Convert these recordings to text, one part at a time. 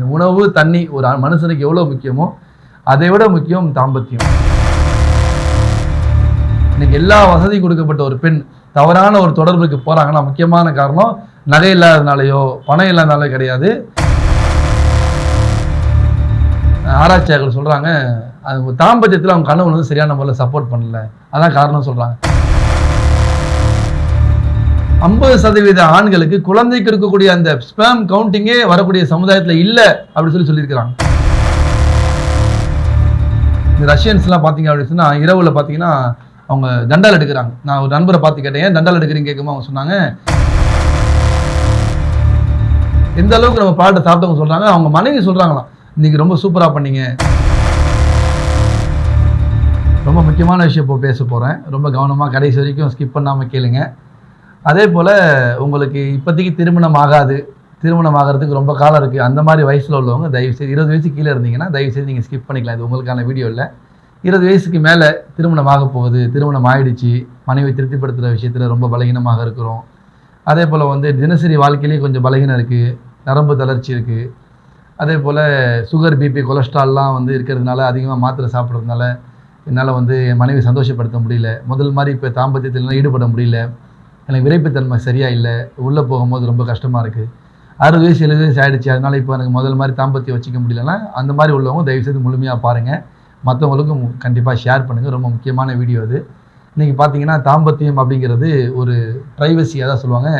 இந்த உணவு தண்ணி ஒரு மனுஷனுக்கு எவ்வளோ முக்கியமோ அதை விட முக்கியம் தாம்பத்தியம். இன்னைக்கு எல்லா வசதியும் கொடுக்கப்பட்ட ஒரு பெண் தவறான ஒரு தொடர்புக்கு போறாங்கன்னா முக்கியமான காரணம் நகை இல்லாதனாலயோ பணம் இல்லாதனாலே கிடையாது. ஆராய்ச்சியாளர்கள் சொல்றாங்க அது தாம்பத்தியத்தில் அவங்க கணவன் வந்து சரியான முறையில் சப்போர்ட் பண்ணல. அதான் காரணம் சொல்றாங்க. ஐம்பது சதவீத ஆண்களுக்கு குழந்தைக்கு இருக்கக்கூடிய அந்த ஸ்பேம் கவுண்டிங்கே வரக்கூடிய சமுதாயத்தில் இல்லை அப்படின்னு சொல்லி சொல்லியிருக்கிறாங்க. இந்த ரஷ்யன்ஸ்லாம் பார்த்தீங்க அப்படின்னு சொன்னால் இரவில் பார்த்தீங்கன்னா அவங்க தண்டால் எடுக்கிறாங்க. நான் ஒரு நண்பரை பார்த்து கேட்டேன் ஏன் தண்டால் எடுக்கிறீங்க கேட்கும்போது அவங்க சொன்னாங்க. எந்த அளவுக்கு நம்ம பாட்டை சாப்பிட்டவங்க சொல்கிறாங்க அவங்க மனைவி சொல்கிறாங்களாம் இன்னைக்கு ரொம்ப சூப்பராக பண்ணீங்க. ரொம்ப முக்கியமான விஷயம் இப்போ பேச போகிறேன் ரொம்ப கவனமாக கடைசி வரைக்கும் ஸ்கிப் பண்ணாமல் கேளுங்கள் அதே போல் உங்களுக்கு இப்போதைக்கு திருமணம் ஆகாது. திருமணம் ஆகிறதுக்கு ரொம்ப காலம் இருக்குது அந்த மாதிரி வயசில் உள்ளவங்க தயவு செய்து இருபது வயசு கீழே இருந்தீங்கன்னா தயவு செய்து நீங்கள் ஸ்கிப் பண்ணிக்கலாம். இது உங்களுக்கான வீடியோவில் இருபது வயசுக்கு மேலே திருமணம் ஆக போகுது. திருமணம் ஆகிடுச்சு மனைவி திருப்திப்படுத்துகிற விஷயத்தில் ரொம்ப பலகீனமாக இருக்கிறோம். அதே போல் வந்து தினசரி வாழ்க்கையிலேயே கொஞ்சம் பலகீனம் இருக்குது நரம்பு தளர்ச்சி இருக்குது அதே போல் சுகர் பிபி கொலஸ்ட்ரால்லாம் வந்து இருக்கிறதுனால அதிகமாக மாத்திரை சாப்பிட்றதுனால என்னால் வந்து என் மனைவி சந்தோஷப்படுத்த முடியல. முதல் மாதிரி இப்போ தாம்பத்தியத்தில் ஈடுபட முடியல. எனக்கு விரைப்புத்தன்மை சரியாக இல்லை. உள்ளே போகும்போது ரொம்ப கஷ்டமாக இருக்குது அறுபது வயசு எழுபது வயசு ஆகிடுச்சு அதனால இப்போ எனக்கு முதல் மாதிரி தாம்பத்தியம் வச்சுக்க முடியலன்னா அந்த மாதிரி உள்ளவங்க தயவுசெய்து முழுமையாக பாருங்கள் மற்றவங்களுக்கும் கண்டிப்பாக ஷேர் பண்ணுங்கள் ரொம்ப முக்கியமான வீடியோ அது. இன்றைக்கி பார்த்தீங்கன்னா தாம்பத்தியம் அப்படிங்கிறது ஒரு ப்ரைவசியாக தான் சொல்லுவாங்க.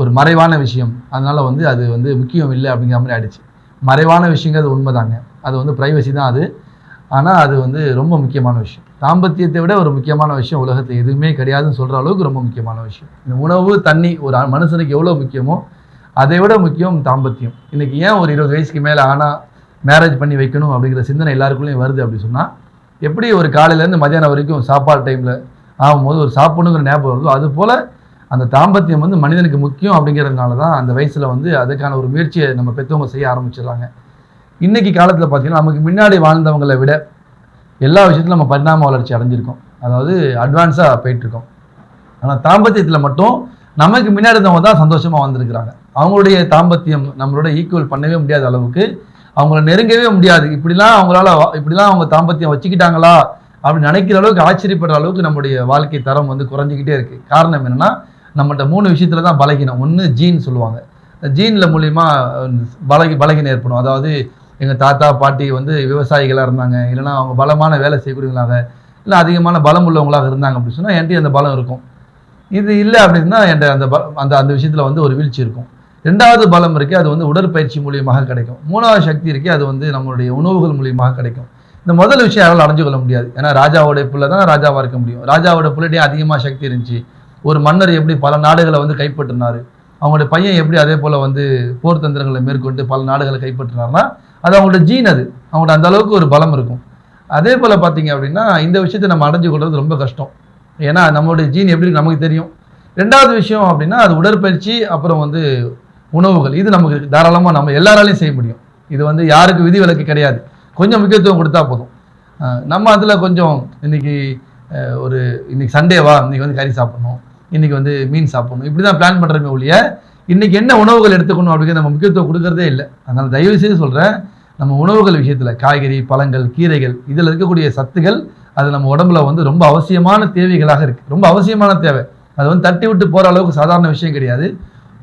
ஒரு மறைவான விஷயம். அதனால் வந்து அது வந்து முக்கியம் இல்லை அப்படிங்கிற மாதிரி ஆகிடுச்சு மறைவான விஷயங்கிறது உண்மைதாங்க. அது வந்து ப்ரைவசி தான் அது. ஆனால் அது வந்து ரொம்ப முக்கியமான விஷயம். தாம்பத்தியத்தை விட ஒரு முக்கியமான விஷயம் உலகத்தில் எதுவுமே கிடையாதுன்னு சொல்கிற அளவுக்கு ரொம்ப முக்கியமான விஷயம். இந்த உணவு தண்ணி ஒரு மனுஷனுக்கு எவ்வளோ முக்கியமோ அதை விட முக்கியம் தாம்பத்தியம். இன்றைக்கி ஏன் ஒரு இருபது வயசுக்கு மேலே ஆனால் மேரேஜ் பண்ணி வைக்கணும் அப்படிங்கிற சிந்தனை எல்லாருக்குள்ளேயும் வருது அப்படி சொன்னால் எப்படி ஒரு காலையிலேருந்து மதியானம் வரைக்கும் சாப்பாடு டைமில் ஆகும்போது ஒரு சாப்பிடணுங்கிற ஞாபகம் வருதோ அது போல் அந்த தாம்பத்தியம் வந்து மனிதனுக்கு முக்கியம் அப்படிங்கிறதுனால தான் அந்த வயசில் வந்து அதுக்கான ஒரு முயற்சியை நம்ம பெற்றவங்க செய்ய ஆரம்பிச்சிடுறாங்க. இன்னைக்கு காலத்தில் பார்த்தீங்கன்னா நமக்கு முன்னாடி வாழ்ந்தவங்களை விட எல்லா விஷயத்திலும் நம்ம பரிணாம வளர்ச்சி அடைஞ்சிருக்கோம். அதாவது அட்வான்ஸாக போயிட்டுருக்கோம். ஆனால் தாம்பத்தியத்தில் மட்டும் நமக்கு முன்னாடி இருந்தவங்க தான் சந்தோஷமாக வந்திருக்கிறாங்க. அவங்களுடைய தாம்பத்தியம் நம்மளோட ஈக்குவல் பண்ணவே முடியாத அளவுக்கு அவங்கள நெருங்கவே முடியாது. இப்படிலாம் அவங்களால இப்படிலாம் அவங்க தாம்பத்தியம் வச்சுக்கிட்டாங்களா அப்படி நினைக்கிற அளவுக்கு ஆச்சரியப்படுற அளவுக்கு நம்முடைய வாழ்க்கை தரம் வந்து குறைஞ்சிக்கிட்டே இருக்கு. காரணம் என்னன்னா நம்மகிட்ட மூணு விஷயத்துல தான் பலகினம் ஒன்று ஜீன் சொல்லுவாங்க. ஜீனில் மூலியமாக பலகி பலகீனம் ஏற்படும். அதாவது எங்கள் தாத்தா பாட்டி வந்து விவசாயிகளாக இருந்தாங்க. இல்லைனா அவங்க பலமான வேலை செய்யக்கூடியவங்களாக இல்லை அதிகமான பலம் உள்ளவங்களாக இருந்தாங்க அப்படின்னு சொன்னால் என்கிட்ட அந்த பலம் இருக்கும். இது இல்லை அப்படின்னா என்கிட்ட அந்த ப அந்த அந்த விஷயத்தில் வந்து ஒரு வீழ்ச்சி இருக்கும். ரெண்டாவது பலம் இருக்கே அது வந்து உடற்பயிற்சி மூலியமாக கிடைக்கும். மூணாவது சக்தி இருக்கே அது வந்து நம்மளுடைய உணவுகள் மூலியமாக கிடைக்கும். இந்த முதல் விஷயம் யாரால் அடைஞ்சு கொள்ள முடியாது. ஏன்னா ராஜாவோட பிள்ளை தான் ராஜாவாக இருக்க முடியும். ராஜாவோட பிள்ளைகிட்டே அதிகமாக சக்தி இருந்துச்சு. ஒரு மன்னர் எப்படி பல நாடுகளை வந்து கைப்பற்றினார்? அவங்களுடைய பையன் எப்படி அதே போல் வந்து போர் தந்திரங்களை மேற்கொண்டு பல நாடுகளை கைப்பற்றினார்னா அது அவங்களோட ஜீன் அது. அவங்களோட அந்த அளவுக்கு ஒரு பலம் இருக்கும். அதே போல் பார்த்தீங்க அப்படின்னா இந்த விஷயத்தை நம்ம அடைஞ்சு கொள்வது ரொம்ப கஷ்டம். ஏன்னா நம்மளுடைய ஜீன் எப்படி நமக்கு தெரியும். ரெண்டாவது விஷயம் அப்படின்னா அது உடற்பயிற்சி அப்புறம் வந்து உணவுகள். இது நமக்கு தாராளமாக நம்ம எல்லாராலையும் செய்ய முடியும். இது வந்து யாருக்கு விதி விலக்கு கிடையாது. கொஞ்சம் முக்கியத்துவம் கொடுத்தா போதும். நம்ம அதில் கொஞ்சம் இன்றைக்கி ஒரு இன்றைக்கி சண்டேவா இன்றைக்கி வந்து கறி சாப்பிட்ணும். இன்றைக்கி வந்து மீன் சாப்பிட்ணும். இப்படி தான் பிளான் பண்ணுறமே ஒழிய இன்றைக்கி என்ன உணவுகள் எடுத்துக்கணும் அப்படிங்கிற நம்ம முக்கியத்துவம் கொடுக்கறதே இல்லை. அதனால் தயவு செய்து சொல்கிறேன் நம்ம உணவுகள் விஷயத்தில் காய்கறி பழங்கள் கீரைகள் இதில் இருக்கக்கூடிய சத்துகள் அது நம்ம உடம்புல வந்து ரொம்ப அவசியமான தேவைகளாக இருக்குது ரொம்ப அவசியமான தேவை. அது வந்து தட்டி விட்டு போகிற அளவுக்கு சாதாரண விஷயம் கிடையாது.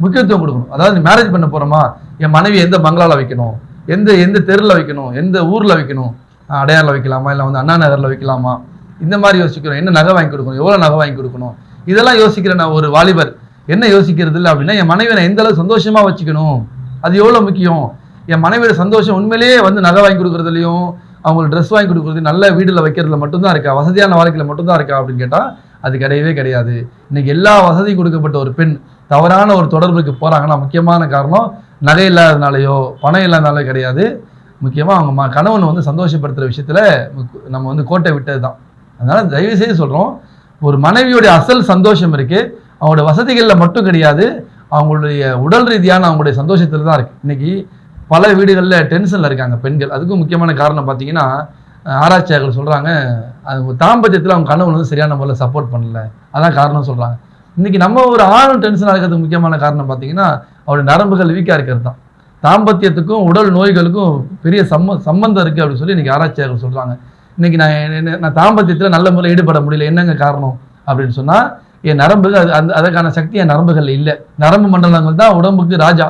முக்கியத்துவம் கொடுக்கணும். அதாவது மேரேஜ் பண்ண போகிறோமா என் மனைவி எந்த பங்களாவில் வைக்கணும்? எந்த எந்த தெருவில் வைக்கணும்? எந்த ஊரில் வைக்கணும்? அடையாரில் வைக்கலாமா? இல்லை வந்து அண்ணா நகரில் வைக்கலாமா? இந்த மாதிரி யோசிக்கிறோம். என்ன நகை வாங்கி கொடுக்கணும்? எவ்வளோ நகை வாங்கி கொடுக்கணும்? இதெல்லாம் யோசிக்கிற நான் ஒரு வாலிபர். என்ன யோசிக்கிறது இல்லை அப்படின்னா என் மனைவியை நான் எந்த அளவுக்கு சந்தோஷமாக வச்சுக்கணும்? அது எவ்வளோ முக்கியம்? என் மனைவியோட சந்தோஷம் உண்மையிலேயே வந்து நகை வாங்கி கொடுக்குறதுலையும் அவங்களுக்கு ட்ரெஸ் வாங்கி கொடுக்குறது நல்ல வீட்டில் வைக்கிறதுல மட்டும்தான் இருக்கா? வசதியான வாழ்க்கையில் மட்டும்தான் இருக்கா அப்படின்னு கேட்டால் அது கிடையவே கிடையாது. இன்னைக்கு எல்லா வசதியும் கொடுக்கப்பட்ட ஒரு பெண் தவறான ஒரு தொடர்புக்கு போகிறாங்கன்னா முக்கியமான காரணம் நகை இல்லாதனாலையோ பணம் இல்லாதனாலோ கிடையாது. முக்கியமாக அவங்க ம- கணவன் வந்து சந்தோஷப்படுத்துகிற விஷயத்தில் நம்ம வந்து கோட்டை விட்டது தான் அதனால் தயவு செய்து ஒரு மனைவியுடைய அசல் சந்தோஷம் இருக்குது அவங்களோட வசதிகளில் மட்டும் கிடையாது அவங்களுடைய உடல் ரீதியான அவங்களுடைய சந்தோஷத்தில் தான் இருக்குது இன்றைக்கி பல வீடுகளில் டென்ஷனில் இருக்காங்க பெண்கள். அதுக்கும் முக்கியமான காரணம் பார்த்தீங்கன்னா ஆராய்ச்சியாளர்கள் சொல்கிறாங்க அது தாம்பத்தியத்தில் அவங்க கணவன் வந்து சரியான முறையில் சப்போர்ட் பண்ணல. அதான் காரணம் சொல்கிறாங்க இன்னைக்கு நம்ம ஒரு ஆணும் டென்ஷனாக இருக்கிறதுக்கு முக்கியமான காரணம் பார்த்தீங்கன்னா அவருடைய நரம்புகள் வீக்காக இருக்கிறது தான். தாம்பத்தியத்துக்கும் உடல் நோய்களுக்கும் பெரிய சம்ம சம்பந்தம் இருக்குது அப்படின்னு சொல்லி இன்றைக்கி ஆராய்ச்சியாளர்கள் சொல்கிறாங்க இன்னைக்கு நான் என்ன- நான் தாம்பத்தியத்தில் நல்ல முறையில் ஈடுபட முடியல. என்னங்க காரணம்? அப்படின்னு சொன்னால் என் நரம்புகள் அது அந்த அதற்கான சக்தி என் நரம்புகள் இல்லை. நரம்பு மண்டலங்கள் தான் உடம்புக்கு ராஜா.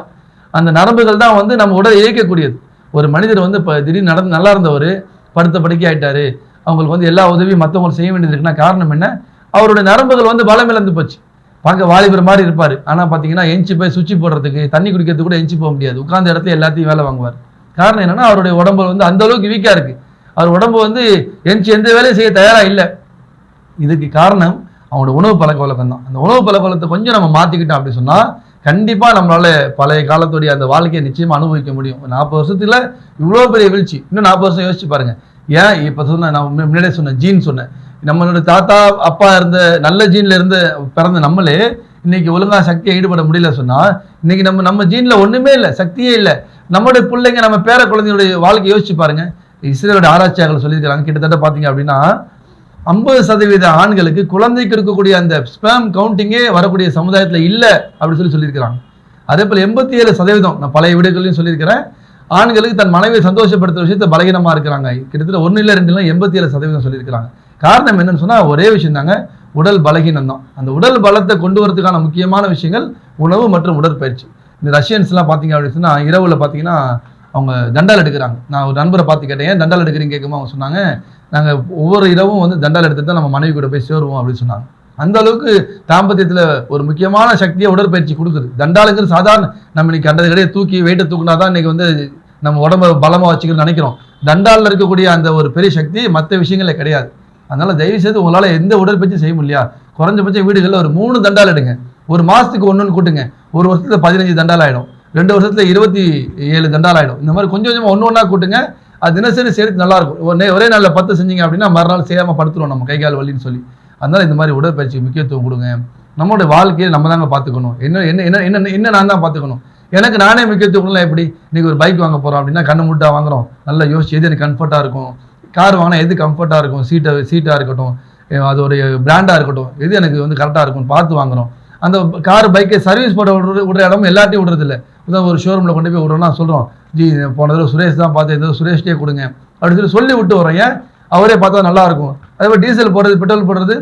அந்த நரம்புகள் தான் வந்து நம்ம உடலை இயக்கக்கூடியது. ஒரு மனிதர் வந்து இப்போ திடீர்னு நடந்து நல்லா இருந்தவர் படுத்த படுக்கை ஆயிட்டாரு. அவங்களுக்கு வந்து எல்லா உதவியும் மற்றவங்க செய்ய வேண்டியது இருக்குன்னா காரணம் என்ன? அவருடைய நரம்புகள் வந்து பலம் இழந்து போச்சு. பார்க்க வாலிபர் மாதிரி இருப்பார். ஆனால் பார்த்தீங்கன்னா எஞ்சி போய் சுவிட்ச் போடுறதுக்கு தண்ணி குடிக்கிறதுக்கு கூட எஞ்சி போக முடியாது. உட்காந்த இடத்துல எல்லாத்தையும் வேலை வாங்குவார். காரணம் என்னன்னா அவருடைய உடம்பு வந்து அந்த அளவுக்கு வீக்காக இருக்குது அவர் உடம்பு வந்து எஞ்சி எந்த வேலையும் செய்ய தயாராக இல்லை. இதுக்கு காரணம் அவங்களோட உணவு பழக்க வழக்கம் தான் அந்த உணவு பழக்க வழக்கத்தை கொஞ்சம் நம்ம மாற்றிக்கிட்டோம் அப்படி சொன்னால் கண்டிப்பாக நம்மளால் பழைய காலத்துடைய அந்த வாழ்க்கையை நிச்சயமாக அனுபவிக்க முடியும். நாற்பது வருஷத்தில் இவ்வளோ பெரிய வீழ்ச்சி. இன்னும் நாற்பது வருஷம் யோசிச்சு பாருங்கள் ஏன்? இப்போ சொன்ன நான் முன்ன- முன்னாடியே சொன்னேன் ஜீன் சொன்னேன். நம்மளோட தாத்தா அப்பா இருந்த நல்ல ஜீனில் இருந்து பிறந்த நம்மளே இன்னைக்கு ஒழுங்காக சக்தியை ஈடுபட முடியல சொன்னால் இன்னைக்கு நம்ம நம்ம ஜீனில் ஒன்றுமே இல்லை சக்தியே இல்லை. நம்மளுடைய பிள்ளைங்க நம்ம பேர குழந்தையுடைய வாழ்க்கை யோசிச்சு பாருங்க. இஸ்ரேலோட ஆராய்ச்சியாளர்கள் சொல்லியிருக்கிறாங்க. கிட்டத்தட்ட பார்த்தீங்க அப்படின்னா ஐம்பது சதவீத ஆண்களுக்கு குழந்தைக்கு இருக்கக்கூடிய அந்த ஸ்பேம் கவுண்டிங்கே வரக்கூடிய சமுதாயத்தில் இல்லை அப்படின்னு சொல்லி சொல்லியிருக்கிறாங்க. அதே போல் எண்பத்தி ஏழு சதவீதம் நான் பழைய வீடுகளையும் சொல்லியிருக்கிறேன் ஆண்களுக்கு தன் மனைவியை சந்தோஷப்படுத்துற விஷயத்த பலகீனமாக இருக்கிறாங்க. கிட்டத்தட்ட ஒன்று இல்லை ரெண்டு இல்லை எண்பத்தி ஏழு சதவீதம் சொல்லியிருக்கிறாங்க. காரணம் என்னன்னு சொன்னால் ஒரே விஷயம் தாங்க உடல் பலகீனம் தான் அந்த உடல் பலத்தை கொண்டு வரதுக்கான முக்கியமான விஷயங்கள் உணவு மற்றும் உடற்பயிற்சி. இந்த ரஷ்யன்ஸ்லாம் பார்த்தீங்க அப்படின்னு சொன்னால் இரவில் பார்த்தீங்கன்னா அவங்க தண்டால் எடுக்கிறாங்க. நான் ஒரு நண்பரை பார்த்து கேட்டேன் ஏன் தண்டால் எடுக்கிறீங்க கேட்கும்போது அவங்க சொன்னாங்க நாங்கள் ஒவ்வொரு இரவும் வந்து தண்டால் எடுத்துட்டு தான் நம்ம மனைவி கூட போய் சேருவோம் அப்படின்னு சொன்னாங்க. அந்த அளவுக்கு தாம்பத்தியத்தில் ஒரு முக்கியமான சக்தியை உடற்பயிற்சி கொடுக்குது. தண்டாலுங்கிறது சாதாரண நம்ம இன்னைக்கு கண்டது கிடையாது. தூக்கி வெயிட்டை தூக்குனா தான் இன்னைக்கு வந்து நம்ம உடம்ப பலமாக வச்சுக்கணும்னு நினைக்கிறோம். தண்டாலில் இருக்கக்கூடிய அந்த ஒரு பெரிய சக்தி மற்ற விஷயங்களே கிடையாது. அதனால் தயவு செய்து உங்களால் எந்த உடற்பயிற்சி செய்ய முடியல. குறைஞ்சபட்சம் வீடுகளில் ஒரு மூணு தண்டால் எடுங்க. ஒரு மாதத்துக்கு ஒன்றுன்னு கூட்டுங்க. ஒரு வருஷத்துல பதினஞ்சு தண்டால் ஆகிடும் ரெண்டு வருஷத்துல இருபத்தி ஏழு தண்டால் ஆகிடும் இந்த மாதிரி கொஞ்சம் கொஞ்சமாக ஒன்று ஒன்றா கூட்டுங்க. அது தினசரி சேர்த்து நல்லா இருக்கும். ஒரே ஒரே நாளில் பத்து செஞ்சீங்க அப்படின்னா மறுநாள் செய்யாமல் படுத்துருவோம் நம்ம கை கால் வலின்னு சொல்லி. அதனால இந்த மாதிரி உடற்பயிற்சி முக்கியத்துவம் கொடுங்க. நம்மளுடைய வாழ்க்கையை நம்ம தாங்க பார்த்துக்கணும் என்ன என்ன என்ன என்ன என்ன நான் தான் பார்த்துக்கணும் எனக்கு நானே முக்கியத்துவம் கொடுக்கலாம் எப்படி? இன்னைக்கு ஒரு பைக் வாங்க போகிறோம் அப்படின்னா கண்ணு முட்டா வாங்குறோம். நல்லா யோசிச்சு எது எனக்கு கம்ஃபர்ட்டாக இருக்கும்? கார் வாங்கினா எது கம்ஃபர்ட்டாக இருக்கும்? சீட்டை சீட்டாக இருக்கட்டும். அது ஒரு பிராண்டாக இருக்கட்டும். எது எனக்கு வந்து கரெக்டாக இருக்கும் பார்த்து வாங்குறோம். அந்த கார் பைக்கை சர்வீஸ் போட விடுற விடுற இடமும் எல்லாத்தையும் விடுறது இல்லை ஒரு ஷோரூமில் கொண்டு போய் விடுறோம்னா சொல்கிறோம் ஜி போன தடவை சுரேஷ் தான் பார்த்து இந்த தடவை சுரேஷ்டே கொடுங்க. அப்படின்னு சொல்லி சொல்லி விட்டு வரோம் ஏன்? அவரே பார்த்தா நல்லாயிருக்கும் அதே மாதிரி டீசல் போடுறது பெட்ரோல் போடுறது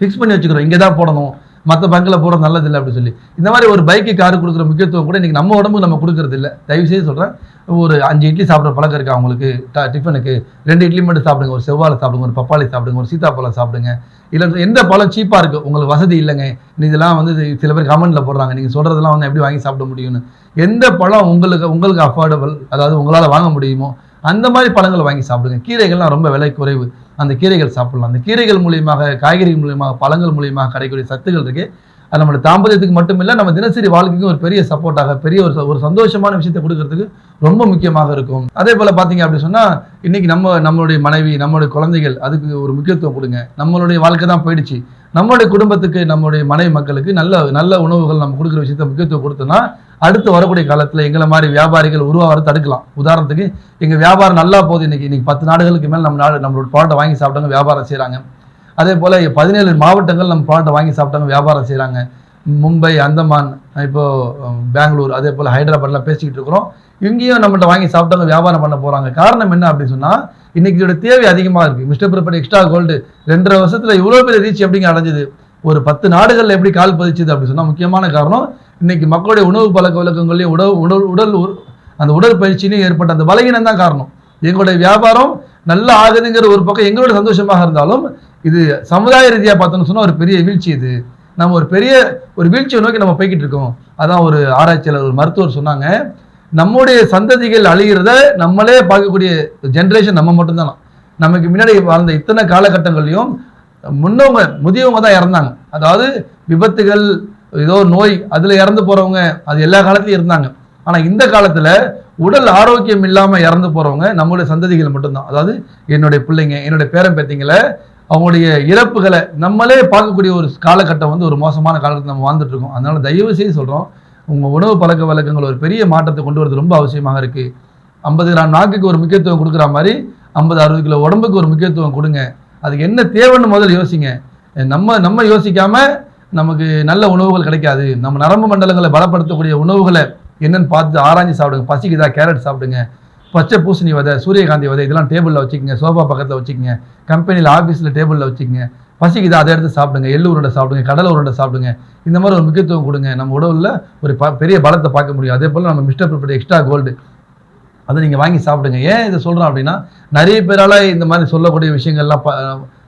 ஃபிக்ஸ் பண்ணி வச்சுக்கிறோம். இங்கே தான் போடணும். மற்ற பங்கில் போடுறது நல்லதில்லை அப்படின்னு சொல்லி. இந்த மாதிரி ஒரு பைக்கு காரு கொடுக்குற முக்கியத்துவம் கூட இன்றைக்கி நம்ம உடம்புக்கு நம்ம கொடுக்கறது இல்லை தயவு செய்து சொல்கிறேன் ஒரு அஞ்சு இட்லி சாப்பிட்ற பழக்கம் இருக்கா அவங்களுக்கு? ட- டிஃபனுக்கு ரெண்டு இட்லி மட்டும் சாப்பிடுங்க. ஒரு செவ்வாழை சாப்பிடுங்க. ஒரு பப்பாளி சாப்பிடுங்க. ஒரு சீத்தாப்பழம் சாப்பிடுங்க. இல்லை எந்த பழம் சீப்பாக இருக்குது உங்களுக்கு வசதி இல்லைங்க. நீ இதெல்லாம் வந்து சில பேர் கமெண்ட்டில் போடுறாங்க. நீங்கள் சொல்கிறதெல்லாம் வந்து எப்படி வாங்கி சாப்பிட முடியும்னு. எந்த பழம் உங்களுக்கு உங்களுக்கு அஃபோர்டபுள் அதாவது உங்களால் வாங்க முடியுமோ அந்த மாதிரி பழங்கள் வாங்கி சாப்பிடுங்க. கீரைகள்லாம் ரொம்ப விலை குறைவு. அந்த கீரைகள் சாப்பிடலாம். அந்த கீரைகள் மூலியமாக காய்கறிகள் மூலியமாக பழங்கள் மூலியமாக கிடைக்கக்கூடிய சத்துகள் இருக்குது அது நம்மளோட தாம்பத்தியத்துக்கு மட்டும் இல்லை நம்ம தினசரி வாழ்க்கைக்கும் ஒரு பெரிய சப்போர்ட்டாக பெரிய ஒரு ஒரு சந்தோஷமான விஷயத்தை கொடுக்கறதுக்கு ரொம்ப முக்கியமாக இருக்கும். அதே போல் பார்த்தீங்க அப்படி சொன்னால் இன்னைக்கு நம்ம நம்மளுடைய மனைவி நம்மளுடைய குழந்தைகள் அதுக்கு ஒரு முக்கியத்துவம் கொடுங்க. நம்மளுடைய வாழ்க்கை தான் போயிடுச்சு. நம்மளுடைய குடும்பத்துக்கு நம்மளுடைய மனைவி மக்களுக்கு நல்ல நல்ல உணவுகள் நம்ம கொடுக்குற விஷயத்த முக்கியத்துவம் கொடுத்தோம்னா அடுத்து வரக்கூடிய காலத்தில் எங்களை மாதிரி வியாபாரிகள் உருவாகிறத தடுக்கலாம். உதாரணத்துக்கு எங்கள் வியாபாரம் நல்லா போகுது இன்னைக்கு இன்னைக்கு பத்து நாடுகளுக்கு மேல் நம்ம நாடு நம்மளோட ப்ராடக்ட்டை வாங்கி சாப்பிட்டாங்க வியாபாரம் செய்கிறாங்க அதே போல் பதினேழு மாவட்டங்கள் நம்ம ப்ராடக்ட்டை வாங்கி சாப்பிட்டாங்க வியாபாரம் செய்கிறாங்க மும்பை அந்தமான் இப்போது பெங்களூர் அதே போல் ஹைதராபாத்லாம் பேசிக்கிட்டு இருக்கிறோம். இங்கேயும் நம்மள்ட்ட வாங்கி சாப்பிட்டாங்க வியாபாரம் பண்ண போகிறாங்க காரணம் என்ன அப்படின்னு சொன்னால் இன்றைக்கி இதோட தேவை அதிகமாக இருக்குது மிஸ்டர் ப்ரிப்பர் எக்ஸ்ட்ரா கோல்டு ரெண்டரை வருஷத்தில் இவ்வளோ பெரிய ரீச் எப்படிங்க அடைஞ்சது? ஒரு பத்து நாடுகளில் எப்படி கால் பதிச்சுது அப்படின்னு சொன்னால் முக்கியமான காரணம் இன்றைக்கி மக்களுடைய உணவு பழக்க வழக்கங்களையும் உடல் உடல் உடல் அந்த உடற்பயிற்சியிலையும் ஏற்பட்ட அந்த பலகீனம் தான் காரணம். எங்களுடைய வியாபாரம் நல்லா ஆகுதுங்கிற ஒரு பக்கம் எங்களோட சந்தோஷமாக இருந்தாலும் இது சமுதாய ரீதியாக பார்த்தோம்னு சொன்னால் ஒரு பெரிய வீழ்ச்சி இது. நம்ம ஒரு பெரிய ஒரு வீழ்ச்சியை நோக்கி நம்ம போய்கிட்டு இருக்கோம். அதான் ஒரு ஆராய்ச்சியாளர் ஒரு மருத்துவர் சொன்னாங்க. நம்முடைய சந்ததிகள் அழிகிறத நம்மளே பார்க்கக்கூடிய ஜென்ரேஷன் நம்ம மட்டும்தான். நமக்கு முன்னாடி வாழ்ந்த இத்தனை காலகட்டங்களையும் முன்னவங்க முதியவங்க தான் இறந்தாங்க. அதாவது விபத்துகள் ஏதோ நோய் அதில் இறந்து போகிறவங்க அது எல்லா காலத்துலையும் இருந்தாங்க. ஆனால் இந்த காலத்தில் உடல் ஆரோக்கியம் இல்லாமல் இறந்து போகிறவங்க நம்மளுடைய சந்ததிகள் மட்டும்தான். அதாவது என்னுடைய பிள்ளைங்க என்னுடைய பேரன் பேத்திங்களை அவங்களுடைய இறப்புகளை நம்மளே பார்க்கக்கூடிய ஒரு காலகட்டம் வந்து ஒரு மோசமான காலகட்டத்தில் நம்ம வாழ்ந்துட்டு இருக்கோம் அதனால தயவு செய்து சொல்கிறோம் உங்கள் உணவு பழக்க வழக்கங்கள் ஒரு பெரிய மாற்றத்தை கொண்டு வரது ரொம்ப அவசியமாக இருக்குது ஐம்பது கிராம் நாக்குக்கு ஒரு முக்கியத்துவம் கொடுக்குற மாதிரி ஐம்பது அறுபது கிலோ உடம்புக்கு ஒரு முக்கியத்துவம் கொடுங்க. அதுக்கு என்ன தேவைன்னு முதல்ல யோசிங்க. நம்ம நம்ம யோசிக்காமல் நமக்கு நல்ல உணவுகள் கிடைக்காது. நம்ம நரம்பு மண்டலங்களை பலப்படுத்தக்கூடிய உணவுகளை என்னென்னு பார்த்து ஆராய்ஞ்சு சாப்பிடுங்க. பசிக்குதா? கேரட் சாப்பிடுங்க. பச்சை பூசணி விதை சூரியகாந்தி விதை இதெல்லாம் டேபிளில் வச்சுக்கோங்க சோஃபா பக்கத்தில் வச்சுக்கோங்க கம்பெனியில் ஆஃபீஸில் டேபிளில் வச்சுக்கோங்க. பசிக்குதா அதை எடுத்து சாப்பிடுங்க எள்ளு உருண்டை சாப்பிடுங்க கடலை உருண்டை சாப்பிடுங்க. இந்த மாதிரி ஒரு முக்கியத்துவம் கொடுங்க. நம்ம உடலில் ஒரு ப- பெரிய பலத்தை பார்க்க முடியும். அதே போல் நம்ம மிஸ்டர் ப்ரிப்பர் எக்ஸ்ட்ரா கோல்டு அதை நீங்கள் வாங்கி சாப்பிடுங்க. ஏன் இதை சொல்கிறோம் அப்படின்னா நிறைய பேரால் இந்த மாதிரி சொல்லக்கூடிய விஷயங்கள்லாம் ப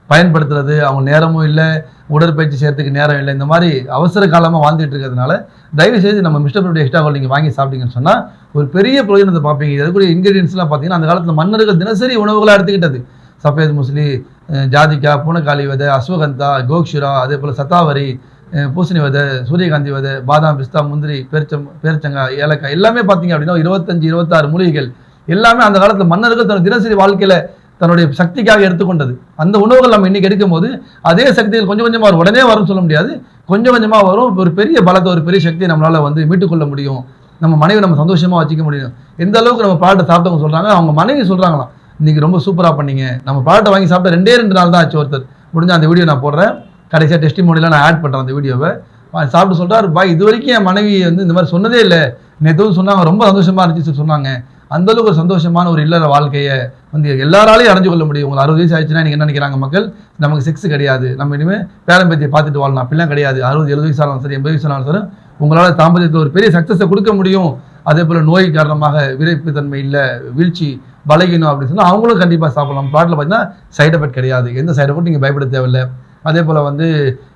பயன்படுத்துறது அவங்க நேரமும் இல்லை உடற்பயிற்சி செய்யறதுக்கு நேரம் இல்லை இந்த மாதிரி அவசர காலமாக வாழ்ந்துட்டு இருக்கிறதுனால தயவு செய்து நம்ம மிஸ்டர் ப்ரிப்பர் எக்ஸ்ட்ரா நீங்கள் வாங்கி சாப்பிட்டீங்கன்னு சொன்னால் ஒரு பெரிய பிரயோஜனத்தை பார்ப்பீங்க. இதுக்குரிய இன்கிரீடியன்ஸ்லாம் பார்த்தீங்கன்னா அந்த காலத்தில் மன்னர்கள் தினசரி உணவுகளாக எடுத்துக்கிட்டது. சஃபேத் முஸ்லி ஜாதிக்கா பூனக்காளி விதை அஸ்வகந்தா கோக்ஷுரா அதே போல் சத்தாவரி பூசணி விதை சூரியகாந்தி விதை பாதாம் பிஸ்தா முந்திரி பேரிச்சம் பேரிச்சங்காய் ஏலக்காய் எல்லாமே பார்த்தீங்க அப்படின்னா இருபத்தஞ்சு இருபத்தாறு மூலிகைகள் எல்லாமே அந்த காலத்தில் மன்னர்கள் தன் தினசரி வாழ்க்கையில் தன்னுடைய சக்திக்காக எடுத்துக்கொண்டது. அந்த உணவுகள் நம்ம இன்னைக்கு எடுக்கும்போது அதே சக்திகள் கொஞ்சம் கொஞ்சமாக வரும். உடனே வரும்னு சொல்ல முடியாது. கொஞ்சம் கொஞ்சமாக வரும். ஒரு பெரிய பலத்தை ஒரு பெரிய சக்தியை நம்மளால் வந்து மீட்டுக்கொள்ள முடியும். நம்ம மனைவி நம்ம சந்தோஷமாக வச்சுக்க முடியும். எந்த அளவுக்கு நம்ம பாட்டை சாப்பிட்டவங்க சொல்கிறாங்க அவங்க மனைவி சொல்கிறாங்களாம் இன்றைக்கி ரொம்ப சூப்பராக பண்ணீங்க. நம்ம பாட்டை வாங்கி சாப்பிட்ட ரெண்டே ரெண்டு நாள் தான் ஆச்சு ஒருத்தர். முடிஞ்ச அந்த வீடியோ நான் போடுறேன். கடைசியாக டெஸ்டிமோனியில் நான் ஆட் பண்ணுறேன் அந்த வீடியோவை. சாப்பிட்டு சொல்கிறார் பாய் இது வரைக்கும் என் மனைவி வந்து இந்த மாதிரி சொன்னதே இல்லை. நேற்று சொன்னாங்க ரொம்ப சந்தோஷமாக இருந்துச்சு சொன்னாங்க. அந்தளவுக்கு ஒரு சந்தோஷமான ஒரு இல்லற வாழ்க்கையை வந்து எல்லாராலையும் அடைஞ்சு கொள்ள முடியும். உங்களுக்கு அறுபது வயசு ஆயிடுச்சுன்னா நீங்கள் என்ன நினைக்கிறாங்க மக்கள்? நமக்கு செக்ஸ் கிடையாது. நம்ம இனிமேல் பேரம்பேத்தியை பார்த்துட்டு வாழலாம். அப்படிலாம் கிடையாது. அறுபது எழுபது வயசு ஆனாலும் சரி எண்பது வயசு ஆனாலும் சரி உங்களால் தாம்பத்தியத்தில் ஒரு பெரிய சக்ஸஸை கொடுக்க முடியும். அதே போல் நோய் காரணமாக விரைப்பு தன்மை இல்லை வீழ்ச்சி பலகீனம் அப்படின்னு சொன்னால் அவங்களும் கண்டிப்பாக சாப்பிடலாம். பாட்டில் பார்த்தீங்கன்னா சைட் எஃபெக்ட் கிடையாது. எந்த சைடு எஃபெக்ட் நீங்கள் பயப்பட தேவையில்லை. அதே போல் வந்து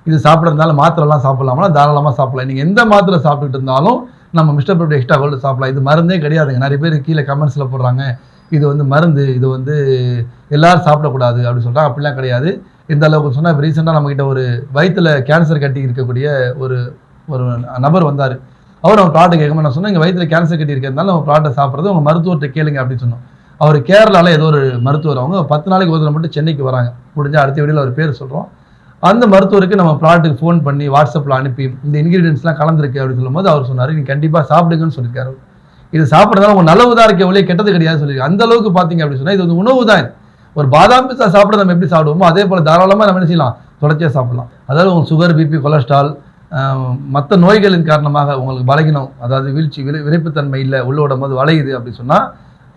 இது சாப்பிட்றதுனால மாத்திரைலாம் சாப்பிட்லாமா தாராளமாக சாப்பிடலாம். நீங்கள் எந்த மாத்திரை சாப்பிட்டுட்டு இருந்தாலும் நம்ம மிஸ்டர் ப்ரோட் எக்ஸ்ட்ரா கோல்டு சாப்பிடலாம். இது மருந்தே கிடையாதுங்க. நிறைய பேர் கீழே கமெண்ட்ஸில் போடுறாங்க. இது வந்து மருந்து. இது வந்து எல்லாரும் சாப்பிடக்கூடாது அப்படின்னு சொல்கிறாங்க அப்படிலாம் கிடையாது. இந்த அளவுக்கு சொன்னால் இப்போ ரீசெண்டாக நம்மக்கிட்ட ஒரு வயிற்றில் கேன்சர் கட்டி இருக்கக்கூடிய ஒரு ஒரு நபர் வந்தார். அவர் நம்ம ப்ராடக்ட் கேட்காம நான் சொன்னேன் எங்கள் வயிற்றில் கேன்சர் கட்டி இருக்கிறதுனால நம்ம ப்ராடக்ட் சாப்பிட்றது உங்கள் மருத்துவர்கிட்ட கேளுங்க அப்படின்னு சொன்னோம். அவர் கேரளாவில் ஏதோ ஒரு மருத்துவர். அவங்க பத்து நாளைக்கு ஒரு தடவை மட்டும் சென்னைக்கு வராங்க. முடிஞ்சால் அடுத்த வீடியோவில் அவர் பேர் சொல்கிறோம் அந்த மருத்துவருக்கு நம்ம ப்ராடக்ட்டுக்கு ஃபோன் பண்ணி வாட்ஸ்அப்பில் அனுப்பி இந்த இன்கிரீடியன்ஸ்லாம் கலந்துருக்கு அப்படின்னு சொல்லும்போது அவர் சொன்னார் நீ கண்டிப்பாக சாப்பிடுங்கன்னு சொல்லியிருக்காரு இது சாப்பிட்றதால உங்கள் நல்லவு தான் இருக்க ஒழிய கெட்டது கிடையாது சொல்லியிருக்காரு அந்த அளவுக்கு பார்த்தீங்க அப்படின்னு சொன்னால் இது வந்து உணவு தான் ஒரு பாதாம் பிஸ்தா சாப்பிட நம்ம எப்படி சாப்பிடுவோமோ அதே போல் தாராளமாக நம்ம என்ன செய்யலாம் தொடர்ச்சியாக சாப்பிடலாம். அதாவது உங்கள் சுகர் பிபி கொலஸ்ட்ரால் மற்ற நோய்களின் காரணமாக உங்களுக்கு பலகினம் அதாவது வீழ்ச்சி விரை விரைப்புத்தன்மை இல்லை உள்ள போது வளையுது அப்படின்னு சொன்னால்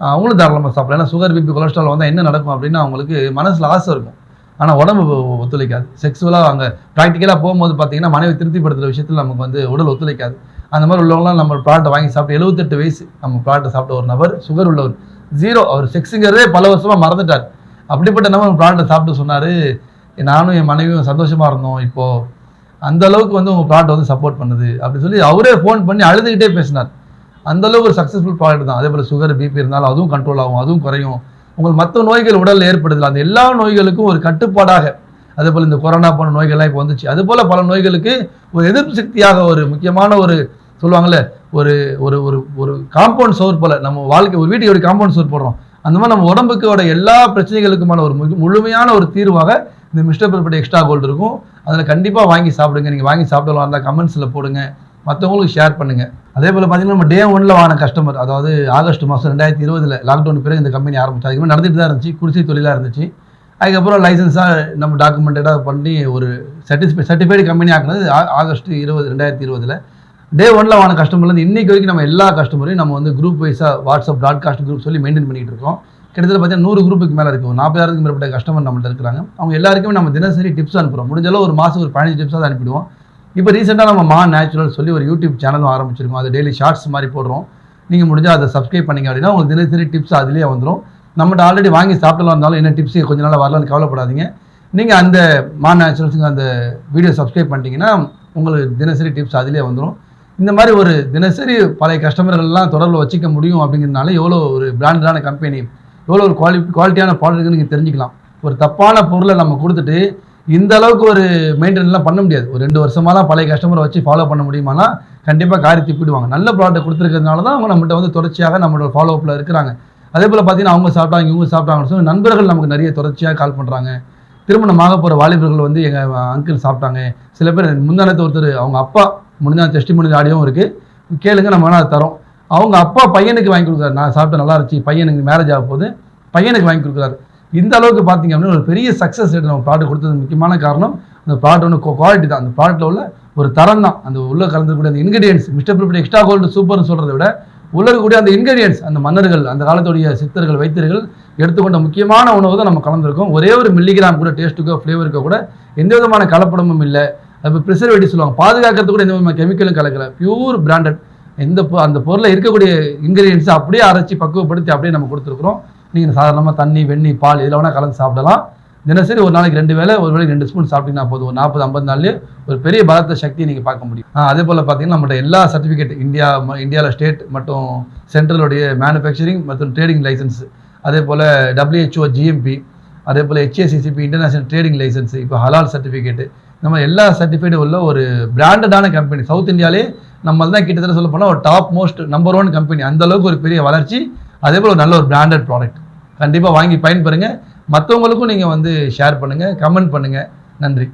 அவங்களும் தாராளமாக சாப்பிடலாம். ஏன்னா சுகர் பிபி கொலஸ்ட்ரால் வந்தால் என்ன நடக்கும் அப்படின்னா அவங்களுக்கு மனசில் ஆசை இருக்கும். ஆனால் உடம்பு ஒத்துழைக்காது. செக்ஸுவலாக அங்கே ப்ராக்டிக்கலாக போகும்போது பார்த்தீங்கன்னா மனைவி திருப்திப்படுத்துகிற விஷயத்தில் நமக்கு வந்து உடல் ஒத்துழைக்காது. அந்த மாதிரி உள்ளவங்களாம் நம்ம ப்ராடக்ட்டை வாங்கி சாப்பிட்டு எழுபத்தெட்டு வயசு நம்ம ப்ராடக்ட்டை சாப்பிட்ட ஒரு நபர் சுகர் உள்ளவர். ஜீரோ அவர் செக்ஸுங்கிறதே பல வருஷமாக மறந்துட்டார். அப்படிப்பட்ட நம்ம ப்ராடக்ட்டை சாப்பிட்டு சொன்னார் நானும் என் மனைவியும் சந்தோஷமாக இருந்தோம். இப்போது அந்த அளவுக்கு வந்து உங்கள் ப்ராடக்ட் வந்து சப்போர்ட் பண்ணுது. அப்படி சொல்லி அவரே ஃபோன் பண்ணி அழுதுகிட்டே பேசினார். அந்தளவுக்கு ஒரு சக்ஸஸ்ஃபுல் ப்ராடக்ட் தான். அதே போல் சுகர் பிபி இருந்தாலும் அதுவும் கண்ட்ரோல் ஆகும் அதுவும் குறையும். உங்கள் மற்ற நோய்கள் உடலில் ஏற்படுதல் அந்த எல்லா நோய்களுக்கும் ஒரு கட்டுப்பாடாக. அதேபோல் இந்த கொரோனா போன்ற நோய்கள்லாம் இப்போ வந்துச்சு. அது போல் பல நோய்களுக்கு ஒரு எதிர்ப்பு சக்தியாக ஒரு முக்கியமான ஒரு சொல்லுவாங்கள்ல ஒரு ஒரு ஒரு ஒரு காம்பவுண்ட் சோர் போல் நம்ம வாழ்க்கை ஒரு வீட்டுக்கு ஒரு காம்பவுண்ட் சோர் போடுறோம்? அந்த மாதிரி நம்ம உடம்புக்கோட எல்லா பிரச்சனைகளுக்குமான ஒரு முழுமையான ஒரு தீர்வாக இந்த மிஸ்டர் பெர்பெட் எக்ஸ்ட்ரா கோல்டு இருக்கும். அதில் கண்டிப்பாக வாங்கி சாப்பிடுங்க. நீங்கள் வாங்கி சாப்பிடலாம். இருந்தால் கமெண்ட்ஸில் போடுங்க. மற்றவங்களுக்கு ஷேர் பண்ணுங்க. அதே போல் பார்த்தீங்கன்னா நம்ம டே ஒன்ல வாங்கின கஸ்டமர் அதாவது ஆகஸ்ட் மாதம் ரெண்டாயிரத்தி இருபதில் லாக்டவுன் பிறகு இந்த கம்பெனி ஆரம்பிச்சு அதுக்கு நடந்துட்டு தான் இருந்துச்சு. குடிசை தொழிலாக இருந்துச்சு. அதுக்கப்புறம் லைசன்ஸாக நம்ம டாக்குமெண்டடாக பண்ணி ஒரு சர்டிஃபை சர்டிஃபைடு கம்பெனி ஆக்குனது ஆகஸ்ட் இருபது ரெண்டாயிரத்தி இருபதில். டே ஒன்ல வாங்கின கஸ்டமர்லேருந்து இன்னைக்கு வரைக்கும் நம்ம எல்லா கஸ்டமரையும் நம்ம வந்து குரூப் வைஸாக வாட்ஸ்அப் ப்ராட்காஸ்ட் குரூப் சொல்லி மெயின்டைன் பண்ணிகிட்டு இருக்கோம். கிட்டத்தட்ட பார்த்தீங்கன்னா நூறு குரூப்புக்கு மேலே இருக்கும் நாற்பதாயிரத்துக்கு மேற்பட்ட கஸ்டமர் நம்மள்ட்ட இருக்கிறாங்க அவங்க எல்லாருக்குமே நம்ம தினசரி டிப்ஸ் அனுப்புகிறோம் முடிஞ்சளவு ஒரு மாதம் ஒரு பதினஞ்சு டிப்ஸாக அனுப்பிடுவோம். இப்போ ரீசெண்டாக நம்ம மா நேச்சுரல் சொல்லி ஒரு யூடியூப் சேனலும் ஆரம்பிச்சிருக்கோம். அது டெய்லி ஷார்ட்ஸ் மாதிரி போடுறோம். நீங்கள் முடிஞ்சால் அதை சப்ஸ்கிரைப் பண்ணீங்க அப்படின்னா உங்களுக்கு தினசரி டிப்ஸ் அதுலேயே வந்துடும் நம்மகிட்ட ஆல்ரெடி வாங்கி சாப்பிடலாம் இருந்தாலும் என்ன டிப்ஸ் கொஞ்ச நாள் வரலான்னு கவலைப்படாதீங்க. நீங்கள் அந்த மா நேச்சுரல்ஸுக்கு அந்த வீடியோ சப்ஸ்கிரைப் பண்ணிட்டீங்கன்னா உங்களுக்கு தினசரி டிப்ஸ் அதிலே வந்துடும் இந்த மாதிரி ஒரு தினசரி பழைய கஸ்டமர்கள்லாம் தொடர்பில் வச்சுக்க முடியும் அப்படிங்கிறதுனால எவ்வளோ ஒரு பிராண்டடான கம்பெனி எவ்வளோ ஒரு குவாலி குவாலிட்டியான ப்ராடக்ட்னு நீங்கள் தெரிஞ்சுக்கலாம். ஒரு தப்பான பொருளை நம்ம கொடுத்துட்டு இந்த அளவுக்கு ஒரு மெயின்டெயின்லாம் பண்ண முடியாது. ஒரு ரெண்டு வருஷமாலாம் பழைய கஸ்டமரை வச்சு ஃபாலோ பண்ண முடியுமானா கண்டிப்பாக காரி திப்பிடுவாங்க. நல்ல ப்ராடக்ட் கொடுத்துருக்கிறதுனால தான் அவங்க நம்மகிட்ட வந்து தொடர்ச்சியாக நம்மளோட ஃபாலோ அப்பில் இருக்கிறாங்க. அதே போல் பார்த்தீங்கன்னா அவங்க சாப்பிட்டாங்க இவங்க சாப்பிட்டாங்கன்னு சொல்லி நண்பர்கள் நமக்கு நிறைய தொடர்ச்சியாக கால் பண்ணுறாங்க திருமணமாக போகிற வாலிபர்கள் வந்து எங்கள் அங்கிள் சாப்பிட்டாங்க. சில பேர் முந்தானத்து ஒருத்தர் அவங்க அப்பா முடிஞ்ச டெஸ்டி முடிஞ்ச ஆடியோவும் இருக்குது கேளுங்க நம்ம வேணால் அதை தரோம். அவங்க அப்பா பையனுக்கு வாங்கி கொடுக்குறாரு. நான் சாப்பிட்டு நல்லா இருந்துச்சு பையனுக்கு மேரேஜ் ஆக போகுது பையனுக்கு வாங்கி கொடுக்குறாரு. இந்த அளவுக்கு பார்த்தீங்க அப்படின்னா ஒரு பெரிய சக்ஸஸ் ரேட் நம்ம ப்ராடக்ட் கொடுத்தது முக்கியமான காரணம் அந்த ப்ராடக்ட் ஒன்று குவாலிட்டி தான். அந்த ப்ராடக்ட்டில் உள்ள ஒரு தரம் தான். அந்த உள்ளே கலந்துக்கூடிய அந்த இன்கிரீடியன்ஸ் மிஸ்டர் பிரிப்பி எக்ஸ்ட்ரா கோல்டு சூப்பர்னு சொல்கிறத விட உள்ள இருக்கக்கூடிய அந்த இன்கிரீடியன்ஸ் அந்த மன்னர்கள் அந்த காலத்துடைய சித்தர்கள் வைத்தியர்கள் எடுத்துக்கொண்ட முக்கியமான உணவு தான் நம்ம கலந்துருக்கோம். ஒரே ஒரு மில்லிகிராம் கூட டேஸ்ட்டுக்கோ ஃப்ளேவருக்கோ கூட எந்த விதமான கலப்படமும் இல்லை. இப்போ ப்ரிசர்வேட்டிவ் சொல்லுவாங்க. பாதுகாக்கிறது கூட எந்த விதமான கெமிக்கலும் கலக்கல. பியூர் பிராண்டட் எந்த பொ- அந்த பொருளில் இருக்கக்கூடிய இன்கிரீடியன்ஸை அப்படியே அரைச்சி பக்குவப்படுத்தி அப்படியே நம்ம கொடுத்துருக்குறோம். நீங்கள் சாதாரணமாக தண்ணி வெண்ணி பால் இதில் வேணால் கலந்து சாப்பிடலாம். தினசரி ஒரு நாளைக்கு ரெண்டு வேளை ஒரு வேலைக்கு ரெண்டு ஸ்பூன் சாப்பிட்டீங்கன்னா போதும். ஒரு நாற்பது ஐம்பது நாள்லேயே ஒரு பெரிய பலத்த சக்தியை நீங்கள் பார்க்க முடியும். அதே போல் பார்த்தீங்கன்னா நம்மளோட எல்லா சர்டிஃபிகேட் இந்தியா இந்தியாவில் ஸ்டேட் மற்றும் சென்ட்ரலுடைய மேனுஃபேக்சரிங் மற்றும் ட்ரேடிங் லைசன்ஸ் அதே போல் டபிள்யூஹெச்ஓ ஜிஎம்பி அதே போல் ஹெச்ஏசிசிபி இன்டர்நேஷனல் ட்ரேடிங் லைசன்ஸ் இப்போ ஹலால் சர்டிஃபிகேட்டு நம்ம எல்லா சர்டிஃபிகேட்டும் உள்ள ஒரு பிராண்டடான கம்பெனி சவுத் இந்தியாலே நம்ம தான் கிட்டத்தட்ட சொல்ல போனால் ஒரு top most number one company அந்த அளவுக்கு ஒரு பெரிய வளர்ச்சி அதே போல் ஒரு நல்ல ஒரு பிராண்டட் ப்ராடக்ட் கண்டிப்பாக வாங்கி பயன்பெறுங்க. மற்றவங்களுக்கும் நீங்கள் வந்து ஷேர் பண்ணுங்கள் கமெண்ட் பண்ணுங்கள் நன்றி.